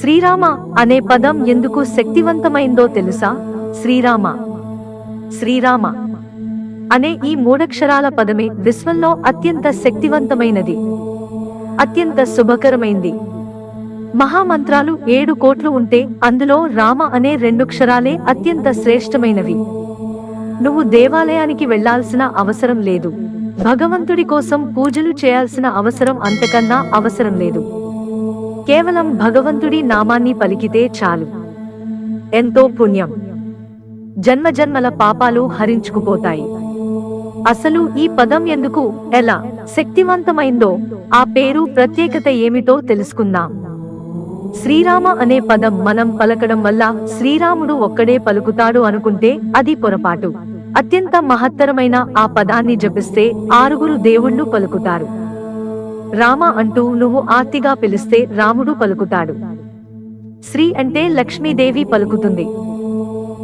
శ్రీరామ అనే పదం ఎందుకు శక్తివంతమైందో తెలుసా? శ్రీరామ. శ్రీరామ అనే ఈ మూడక్షరాల పదమే విశ్వంలో అత్యంత శక్తివంతమైనది. అత్యంత శుభకరమైంది. మహామంత్రాలు ఏడు కోట్లు ఉంటే అందులో రామ అనే రెండక్షరాలే అత్యంత శ్రేష్టమైనవి. నువ్వు దేవాలయానికి వెళ్ళాల్సిన అవసరం లేదు. భగవంతుడి కోసం పూజలు చేయాల్సిన అవసరం అంతకన్నా అవసరం లేదు. కేవలం భగవంతుడి నామాన్ని పలికితే చాలు. ఎంతో పుణ్యం. జన్మజన్మల పాపాలు హరించుకుపోతాయి. అసలు ఈ పదం ఎందుకు ఎలా శక్తివంతమైందో ఆ పేరు ప్రత్యేకత ఏమిటో తెలుసుకుందాం. శ్రీరామ అనే పదం మనం పలకడం వల్ల శ్రీరాముడు ఒక్కడే పలుకుతాడు అనుకుంటే అది పొరపాటు. అత్యంత మహత్తరమైన ఆ పదాన్ని జపిస్తే ఆరుగురు దేవుళ్ళు పలుకుతారు. రామ అంటూ నువ్వు ఆర్తిగా పిలిస్తే రాముడు పలుకుతాడు. శ్రీ అంటే లక్ష్మీదేవి పలుకుతుంది.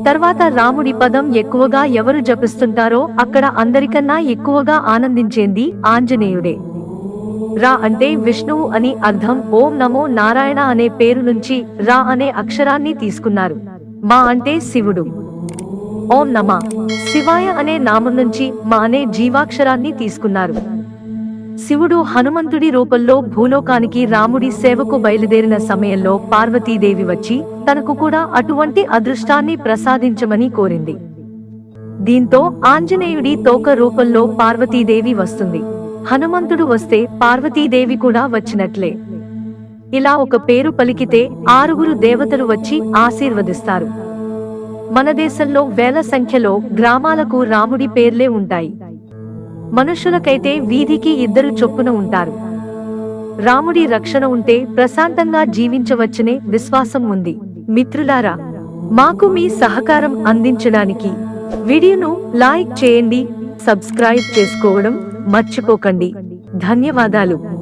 తర్వాత రాముడి పదం ఎక్కువగా ఎవరు జపిస్తుంటారో అక్కడ అందరికన్నా ఎక్కువగా ఆనందించేంది ఆంజనేయుడే. రా అంటే విష్ణువు అని అర్థం ఓం నమో నారాయణ అనే పేరు నుంచి రా అనే అక్షరాన్ని తీసుకున్నారు. మా అంటే శివుడు. ఓం నమ. శివాయ అనే నామం నుంచి మా అనే జీవాక్షరాన్ని తీసుకున్నారు. శివుడు హనుమంతుడి రూపంలో భూలోకానికి రాముడి సేవకు బయలుదేరిన సమయంలో పార్వతీదేవి వచ్చి తనకు కూడా అటువంటి అదృష్టాన్ని ప్రసాదించమని కోరింది. దీంతో ఆంజనేయుడి తోక రూపంలో పార్వతీదేవి వస్తుంది. హనుమంతుడు వస్తే పార్వతీదేవి కూడా వచ్చినట్లే. ఇలా ఒక పేరు పలికితే ఆరుగురు దేవతలు వచ్చి ఆశీర్వదిస్తారు. మన దేశంలో వేల సంఖ్యలో గ్రామాలకు రాముడి పేర్లే ఉంటాయి. మనుషులకైతే వీధికి ఇద్దరు చొప్పున ఉంటారు. రాముడి రక్షణ ఉంటే ప్రశాంతంగా జీవించవచ్చనే విశ్వాసం ఉంది. మిత్రులారా మాకు మీ సహకారం అందించడానికి వీడియోను లైక్ చేయండి సబ్స్క్రైబ్ చేసుకోవడం మర్చిపోకండి. ధన్యవాదాలు.